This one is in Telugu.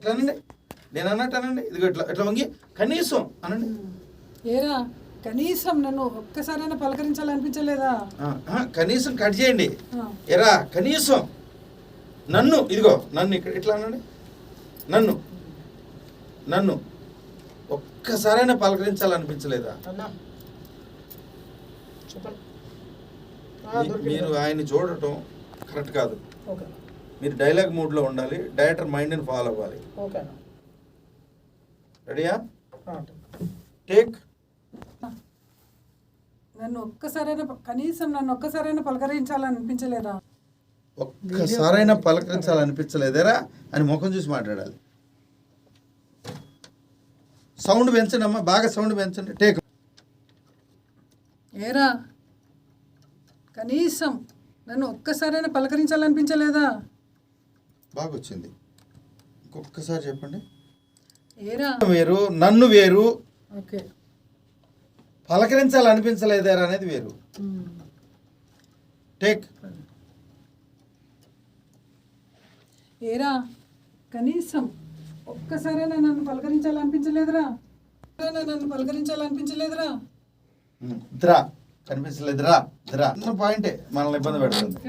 ఇట్లా అనండి నేను అన్నట్టు అనండి ఇదిగో ఇట్లా ఇట్లా వంగి కనీసం అనండి. ఏరా కనీసం నన్ను ఒక్కసారైనా పలకరించాలనిపించలేదా? కనీసం కట్ చేయండి. ఎరా కనీసం. నన్ను ఇదిగో నన్ను ఇక్కడ ఇట్లా అనండి? నన్ను నన్ను ఒక్కసారైనా పలకరించాలనిపించలేదా. మీరు ఆయన చూడటం కరెక్ట్ కాదు. ఓకే. మీరు డైలాగ్ మూడ్లో ఉండాలి డైరెక్టర్ మైండ్ని ఫాలో అవ్వాలి. రెడీయా టేక్ నన్ను ఒక్కసారైనా కనీసం నన్ను ఒక్కసారైనా పలకరించాలనిపించలేదా? ఒక్కసారైనా పలకరించాలనిపించలేదేరా అని ముఖం చూసి మాట్లాడాలి. సౌండ్ పెంచండి అమ్మా బాగా సౌండ్ పెంచండి. టేక్ ఏరా? కనీసం నన్ను ఒక్కసారైనా పలకరించాలనిపించలేదా? బాగా వచ్చింది ఇంకొకసారి చెప్పండి వేరు నన్ను వేరు. ఓకే. పలకరించాలనిపించలేదేరా అనేది వేరు. టేక్. ఏరా కనీసం ఒక్కసారైనా నన్ను పలకరించాలనిపించలేదురా. నన్ను పలకరించాలనిపించలేదురా. Draw కనిపించలేదురా draw. పాయింటే మనల్ని ఇబ్బంది పెడుతుంది.